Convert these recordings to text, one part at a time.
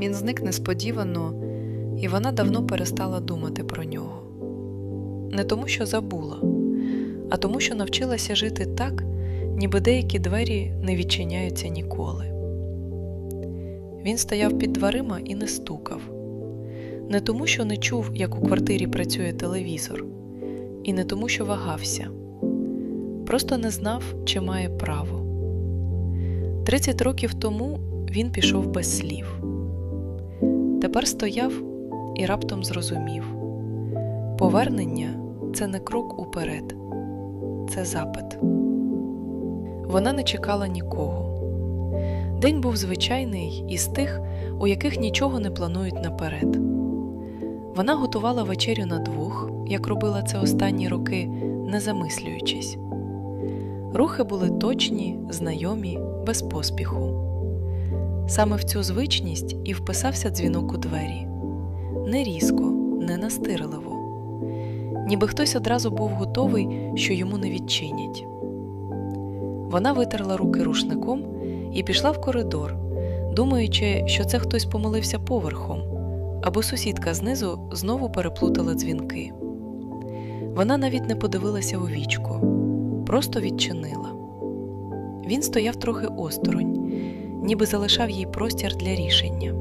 Він зник несподівано, і вона давно перестала думати про нього. Не тому, що забула, а тому, що навчилася жити так, ніби деякі двері не відчиняються ніколи. Він стояв під дверима і не стукав, не тому, що не чув, як у квартирі працює телевізор, і не тому, що вагався, просто не знав, чи має право. Тридцять років тому він пішов без слів. Тепер стояв і раптом зрозумів повернення це не крок уперед, це запит. Вона не чекала нікого. День був звичайний із тих, у яких нічого не планують наперед. Вона готувала вечерю на двох, як робила це останні роки, не замислюючись. Рухи були точні, знайомі, без поспіху. Саме в цю звичність і вписався дзвінок у двері не різко, не настирливо, ніби хтось одразу був готовий, що йому не відчинять. Вона витерла руки рушником і пішла в коридор, думаючи, що це хтось помилився поверхом, або сусідка знизу знову переплутала дзвінки. Вона навіть не подивилася у вічко, просто відчинила. Він стояв трохи осторонь, ніби залишав їй простір для рішення.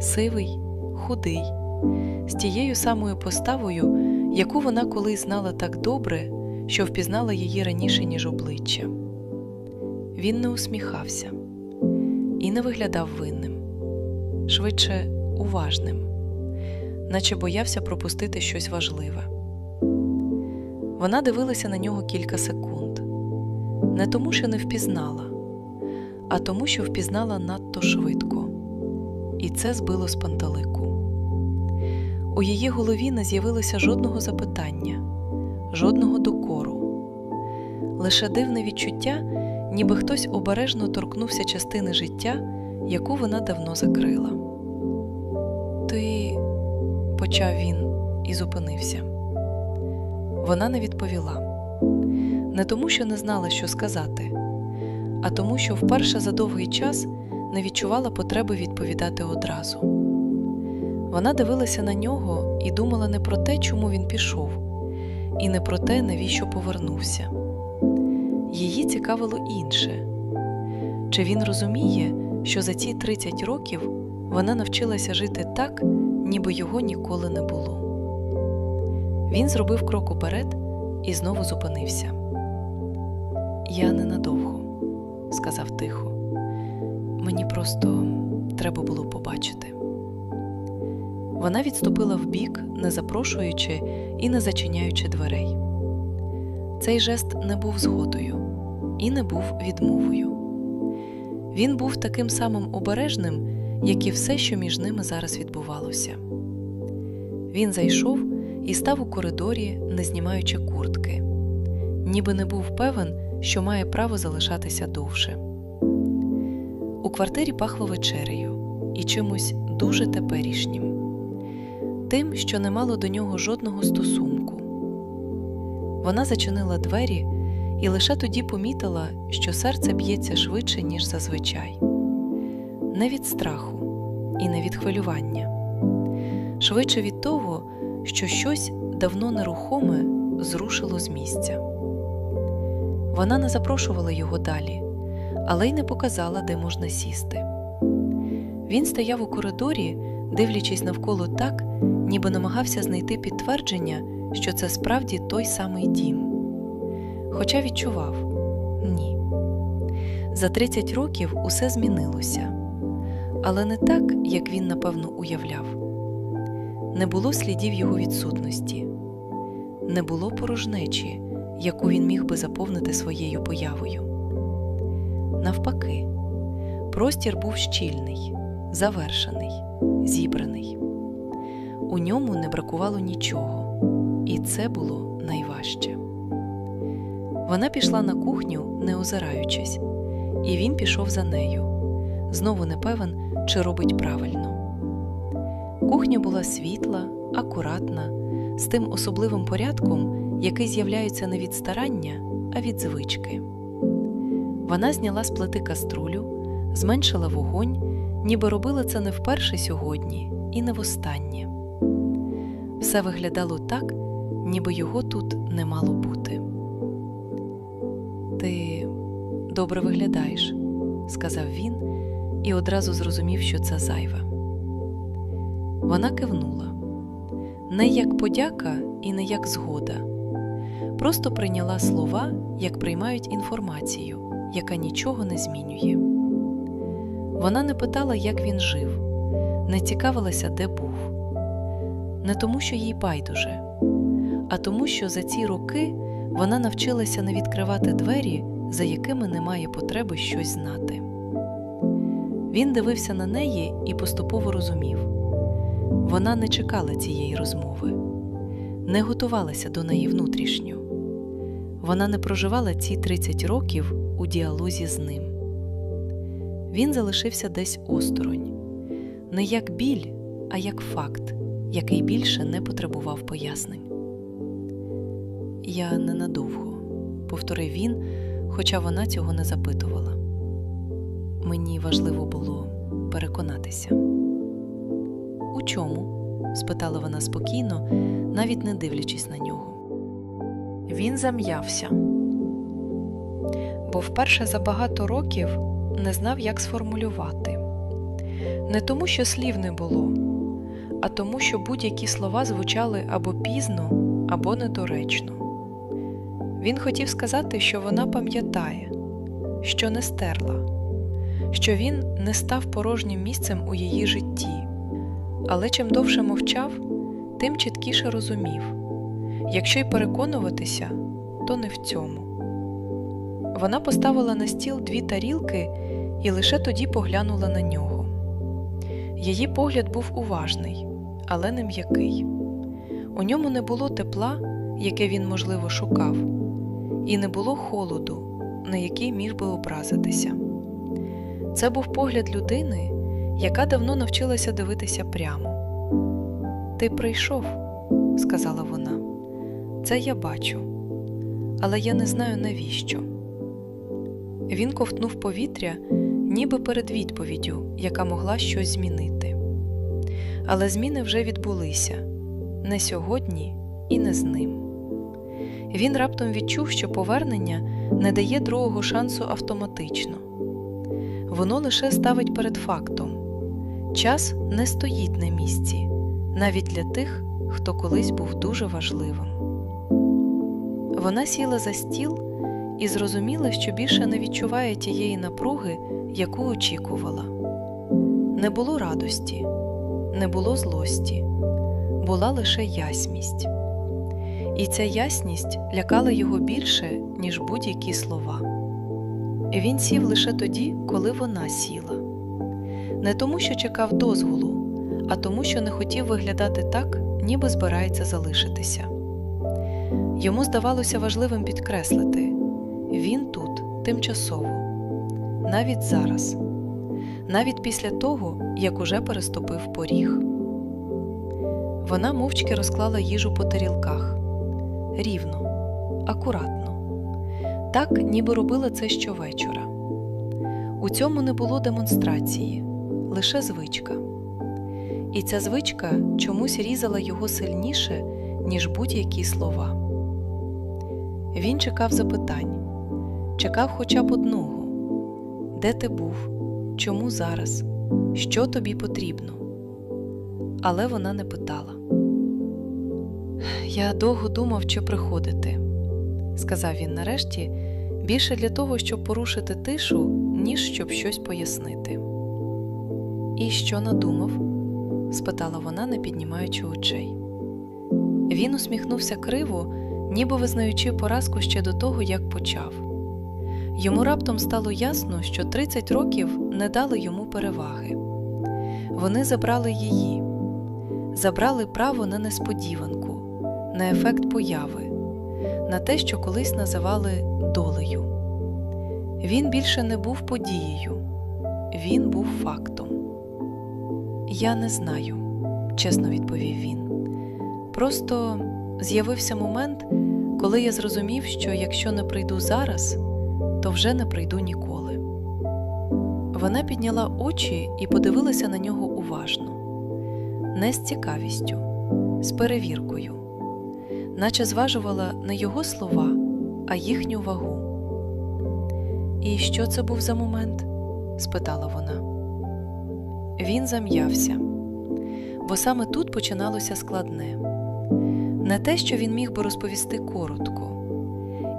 Сивий, худий, з тією самою поставою, яку вона колись знала так добре, що впізнала її раніше, ніж обличчя. Він не усміхався і не виглядав винним, швидше уважним, наче боявся пропустити щось важливе. Вона дивилася на нього кілька секунд, не тому, що не впізнала, а тому, що впізнала надто швидко, і це збило з панталику. У її голові не з'явилося жодного запитання, жодного докору, лише дивне відчуття, ніби хтось обережно торкнувся частини життя, яку вона давно закрила. Ти, почав він і зупинився. Вона не відповіла не тому, що не знала, що сказати, а тому, що вперше за довгий час не відчувала потреби відповідати одразу. Вона дивилася на нього і думала не про те, чому він пішов, і не про те, навіщо повернувся. Її цікавило інше чи він розуміє, що за ці 30 років вона навчилася жити так, ніби його ніколи не було. Він зробив крок уперед і знову зупинився. Я ненадовго, сказав тихо. Мені просто треба було побачити. Вона відступила вбік, не запрошуючи і не зачиняючи дверей. Цей жест не був згодою і не був відмовою. Він був таким самим обережним, як і все, що між ними зараз відбувалося. Він зайшов і став у коридорі, не знімаючи куртки, ніби не був певен, що має право залишатися довше. У квартирі пахло вечерею і чимось дуже теперішнім, тим, що не мало до нього жодного стосунку. Вона зачинила двері і лише тоді помітила, що серце б'ється швидше, ніж зазвичай, не від страху і не від хвилювання, швидше від того, що щось давно нерухоме зрушило з місця. Вона не запрошувала його далі, але й не показала, де можна сісти. Він стояв у коридорі, дивлячись навколо так, ніби намагався знайти підтвердження, що це справді той самий дім. Хоча відчував ні. За 30 років усе змінилося, але не так, як він напевно уявляв. Не було слідів його відсутності, не було порожнечі, яку він міг би заповнити своєю появою. Навпаки, простір був щільний, завершений, зібраний. У ньому не бракувало нічого, і це було найважче. Вона пішла на кухню, не озираючись, і він пішов за нею, знову не певен, чи робить правильно. Кухня була світла, акуратна, з тим особливим порядком, який з'являється не від старання, а від звички. Вона зняла з плити каструлю, зменшила вогонь ніби робила це не вперше сьогодні і не востаннє. Все виглядало так, ніби його тут не мало бути. Ти добре виглядаєш, сказав він і одразу зрозумів, що це зайве. Вона кивнула не як подяка і не як згода, просто прийняла слова, як приймають інформацію, яка нічого не змінює. Вона не питала, як він жив, не цікавилася, де був. Не тому, що їй байдуже, а тому, що за ці роки вона навчилася не відкривати двері, за якими немає потреби щось знати. Він дивився на неї і поступово розумів вона не чекала цієї розмови, не готувалася до неї внутрішньо. Вона не проживала ці 30 років у діалозі з ним. Він залишився десь осторонь, не як біль, а як факт, який більше не потребував пояснень. Я ненадовго, повторив він, хоча вона цього не запитувала. Мені важливо було переконатися. У чому? Спитала вона спокійно, навіть не дивлячись на нього. Він зам'явся, бо вперше за багато років не знав, як сформулювати. Не тому, що слів не було, а тому, що будь-які слова звучали або пізно, або недоречно. Він хотів сказати, що вона пам'ятає, що не стерла, що він не став порожнім місцем у її житті. Але чим довше мовчав, тим чіткіше розумів якщо й переконуватися, то не в цьому. Вона поставила на стіл дві тарілки і лише тоді поглянула на нього. Її погляд був уважний, але не м'який. У ньому не було тепла, яке він, можливо, шукав, і не було холоду, на який міг би образитися. Це був погляд людини, яка давно навчилася дивитися прямо. Ти прийшов, сказала вона. Це я бачу, але я не знаю навіщо. Він ковтнув повітря, ніби перед відповіддю, яка могла щось змінити. Але зміни вже відбулися не сьогодні і не з ним. Він раптом відчув, що повернення не дає другого шансу автоматично, воно лише ставить перед фактом час не стоїть на місці, навіть для тих, хто колись був дуже важливим. Вона сіла за стіл і зрозуміла, що більше не відчуває тієї напруги, яку очікувала. Не було радості, не було злості, була лише ясність. І ця ясність лякала його більше, ніж будь-які слова. Він сів лише тоді, коли вона сіла, не тому, що чекав дозволу, а тому, що не хотів виглядати так, ніби збирається залишитися. Йому здавалося важливим підкреслити він тут тимчасово, навіть зараз, навіть після того, як уже переступив поріг. Вона мовчки розклала їжу по тарілках рівно, акуратно, так, ніби робила це щовечора. У цьому не було демонстрації, лише звичка. І ця звичка чомусь різала його сильніше, ніж будь-які слова. Він чекав запитань, чекав хоча б одного де ти був, чому зараз, що тобі потрібно. Але вона не питала. Я довго думав, чи приходити, сказав він нарешті, більше для того, щоб порушити тишу, ніж щоб щось пояснити. І що надумав? спитала вона, не піднімаючи очей. Він усміхнувся криво, ніби визнаючи поразку ще до того, як почав. Йому раптом стало ясно, що 30 років не дали йому переваги. Вони забрали її, забрали право на несподіванку, на ефект появи, на те, що колись називали долею. Він більше не був подією, він був фактом. Я не знаю, чесно відповів він. Просто з'явився момент, коли я зрозумів, що якщо не прийду зараз, то вже не прийду ніколи. Вона підняла очі і подивилася на нього уважно, не з цікавістю, з перевіркою, наче зважувала не його слова, а їхню вагу. І що це був за момент? спитала вона. Він зам'явся, бо саме тут починалося складне не те, що він міг би розповісти коротко,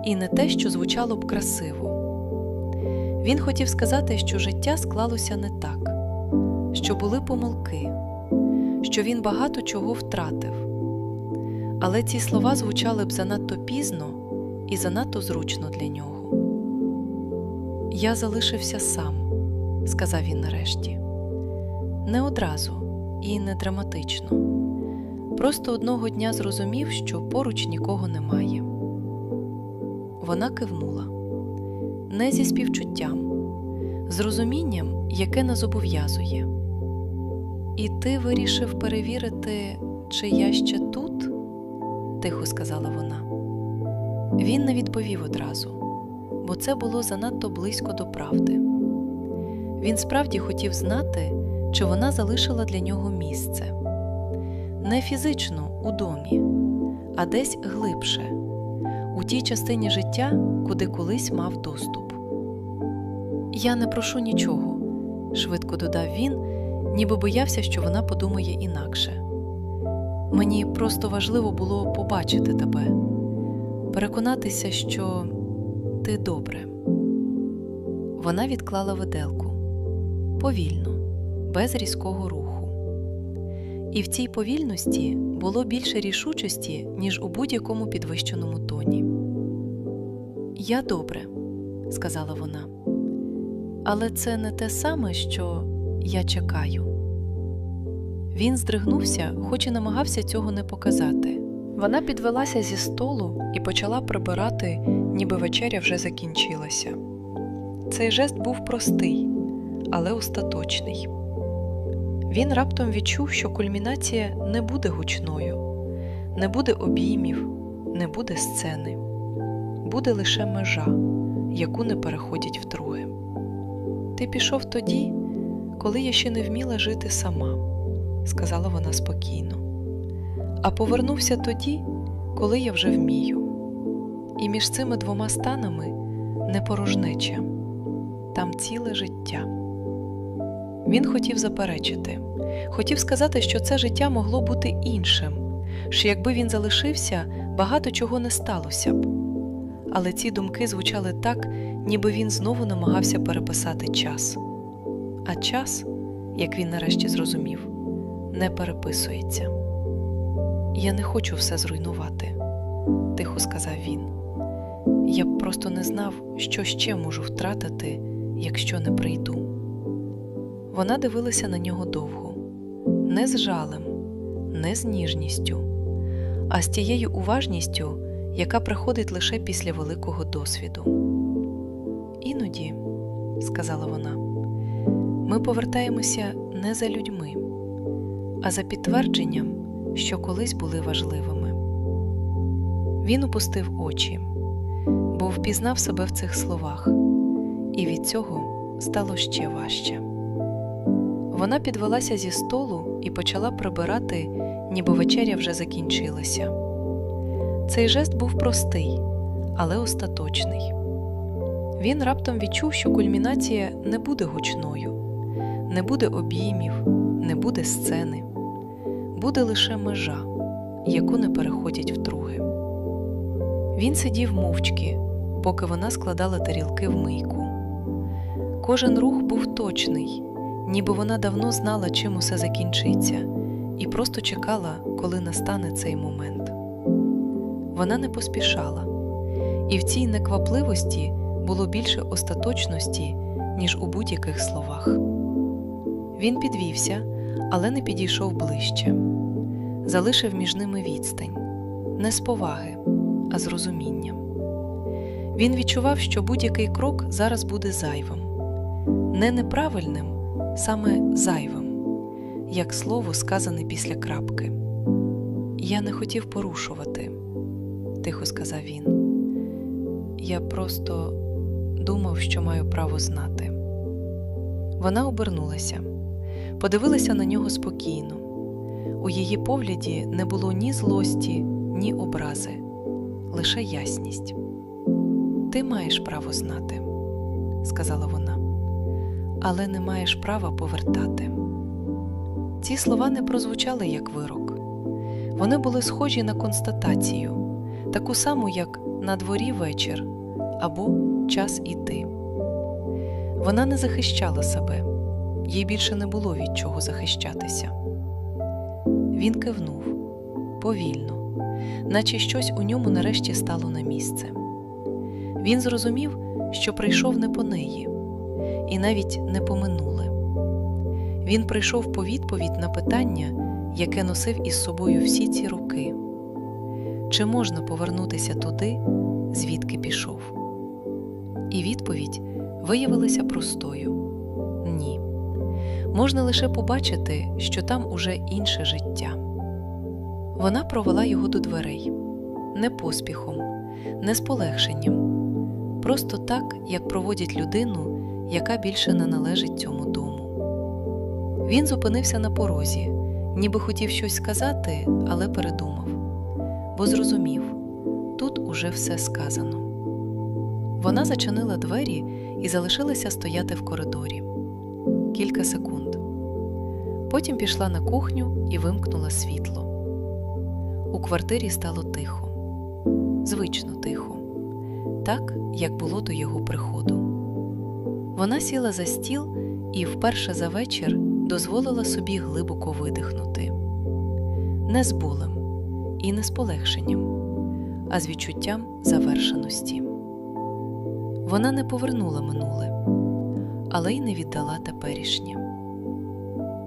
і не те, що звучало б красиво. Він хотів сказати, що життя склалося не так, що були помилки, що він багато чого втратив. Але ці слова звучали б занадто пізно і занадто зручно для нього. Я залишився сам, сказав він нарешті. Не одразу і не драматично. Просто одного дня зрозумів, що поруч нікого немає. Вона кивнула не зі співчуттям, з розумінням, яке не зобов'язує. І ти вирішив перевірити, чи я ще тут? тихо сказала вона. Він не відповів одразу, бо це було занадто близько до правди. Він справді хотів знати, чи вона залишила для нього місце не фізично у домі, а десь глибше, у тій частині життя, куди колись мав доступ. Я не прошу нічого, швидко додав він, ніби боявся, що вона подумає інакше. Мені просто важливо було побачити тебе, переконатися, що ти добре. Вона відклала виделку повільно, без різкого руху. І в цій повільності було більше рішучості, ніж у будь-якому підвищеному тоні. Я добре, сказала вона, але це не те саме, що я чекаю. Він здригнувся, хоч і намагався цього не показати. Вона підвелася зі столу і почала прибирати, ніби вечеря вже закінчилася. Цей жест був простий, але остаточний. Він раптом відчув, що кульмінація не буде гучною, не буде обіймів, не буде сцени, буде лише межа, яку не переходять вдруге. Ти пішов тоді, коли я ще не вміла жити сама, сказала вона спокійно, а повернувся тоді, коли я вже вмію. І між цими двома станами не порожнеча, там ціле життя. Він хотів заперечити, хотів сказати, що це життя могло бути іншим, що якби він залишився, багато чого не сталося б. Але ці думки звучали так, ніби він знову намагався переписати час. А час, як він нарешті зрозумів, не переписується. Я не хочу все зруйнувати, тихо сказав він. Я б просто не знав, що ще можу втратити, якщо не прийду. Вона дивилася на нього довго, не з жалем, не з ніжністю, а з тією уважністю, яка приходить лише після великого досвіду. Іноді, сказала вона, ми повертаємося не за людьми, а за підтвердженням, що колись були важливими. Він опустив очі, бо впізнав себе в цих словах, і від цього стало ще важче. Вона підвелася зі столу і почала прибирати, ніби вечеря вже закінчилася. Цей жест був простий, але остаточний. Він раптом відчув, що кульмінація не буде гучною, не буде обіймів, не буде сцени, буде лише межа, яку не переходять вдруге. Він сидів мовчки, поки вона складала тарілки в мийку. Кожен рух був точний ніби вона давно знала, чим усе закінчиться, і просто чекала, коли настане цей момент. Вона не поспішала, і в цій неквапливості було більше остаточності, ніж у будь-яких словах. Він підвівся, але не підійшов ближче, залишив між ними відстань, не з поваги, а з розумінням. Він відчував, що будь-який крок зараз буде зайвим, не неправильним, саме зайвим, як слово сказане після крапки. Я не хотів порушувати, тихо сказав він. Я просто думав, що маю право знати. Вона обернулася, подивилася на нього спокійно. У її погляді не було ні злості, ні образи, лише ясність. Ти маєш право знати, сказала вона, але не маєш права повертати. Ці слова не прозвучали як вирок. Вони були схожі на констатацію, таку саму, як на дворі вечір або час іти. Вона не захищала себе, їй більше не було від чого захищатися. Він кивнув повільно, наче щось у ньому нарешті стало на місце. Він зрозумів, що прийшов не по неї, і навіть не по минуле. Він прийшов по відповідь на питання, яке носив із собою всі ці роки чи можна повернутися туди, звідки пішов? І відповідь виявилася простою ні. Можна лише побачити, що там уже інше життя. Вона провела його до дверей не поспіхом, не з полегшенням, просто так, як проводять людину, яка більше не належить цьому дому. Він зупинився на порозі, ніби хотів щось сказати, але передумав, бо зрозумів тут уже все сказано. Вона зачинила двері і залишилася стояти в коридорі кілька секунд. Потім пішла на кухню і вимкнула світло. У квартирі стало тихо, звично тихо, так, як було до його приходу. Вона сіла за стіл і вперше за вечір дозволила собі глибоко видихнути не з болем і не з полегшенням, а з відчуттям завершеності. Вона не повернула минуле, але й не віддала теперішнє.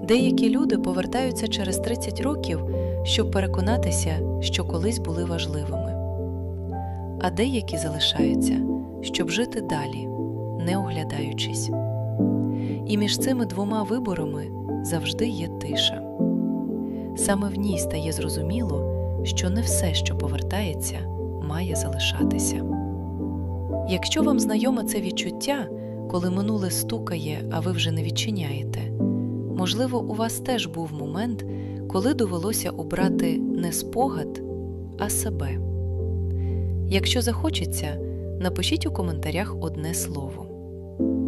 Деякі люди повертаються через 30 років, щоб переконатися, що колись були важливими, а деякі залишаються, щоб жити далі, не оглядаючись. І між цими двома виборами завжди є тиша. Саме в ній стає зрозуміло, що не все, що повертається, має залишатися. Якщо вам знайоме це відчуття, коли минуле стукає, а ви вже не відчиняєте, можливо, у вас теж був момент, коли довелося обрати не спогад, а себе. Якщо захочеться, напишіть у коментарях одне слово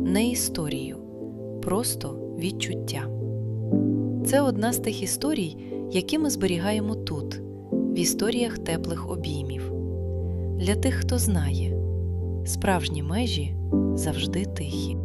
не історію, просто відчуття. Це одна з тих історій, які ми зберігаємо тут, в історіях теплих обіймів. Для тих, хто знає, справжні межі завжди тихі.